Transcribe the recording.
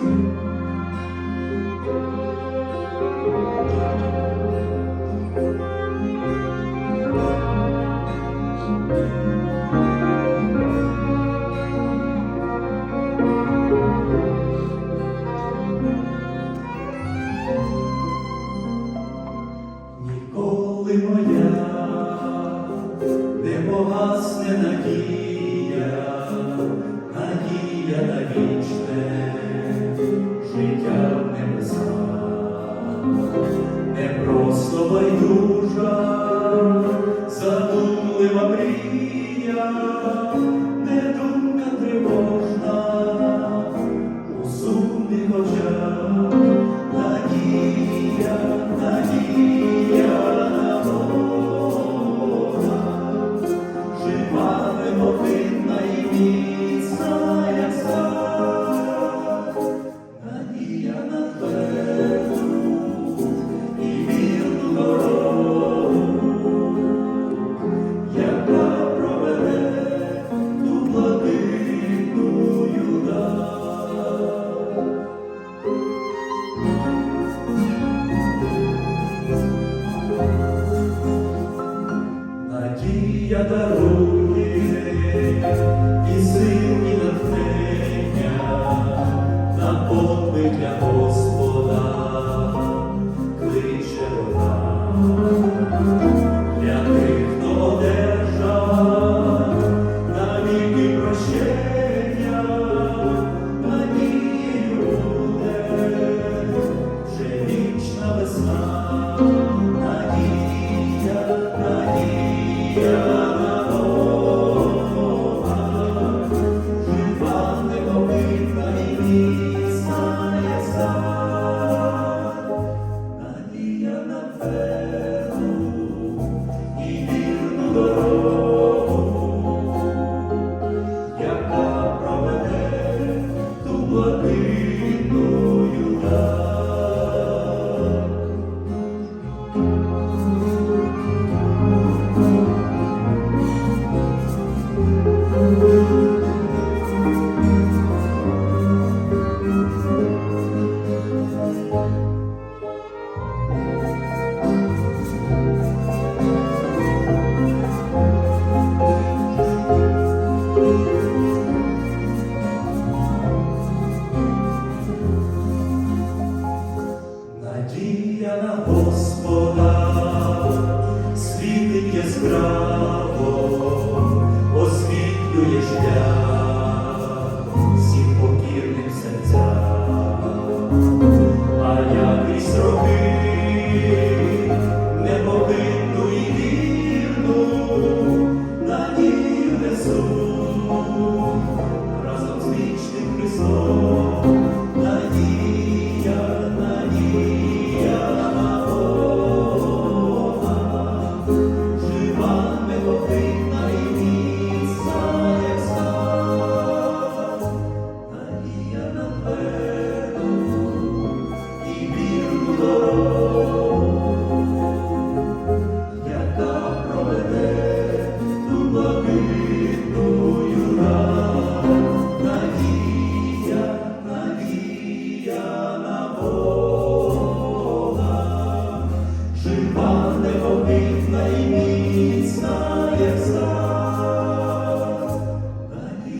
Ніколи моя не погасне надія, не думка тривожна, у сумних на Бога, Надія дарує Господа, світить яскраво, освітлює шлях всім покірним серцям. Shiva.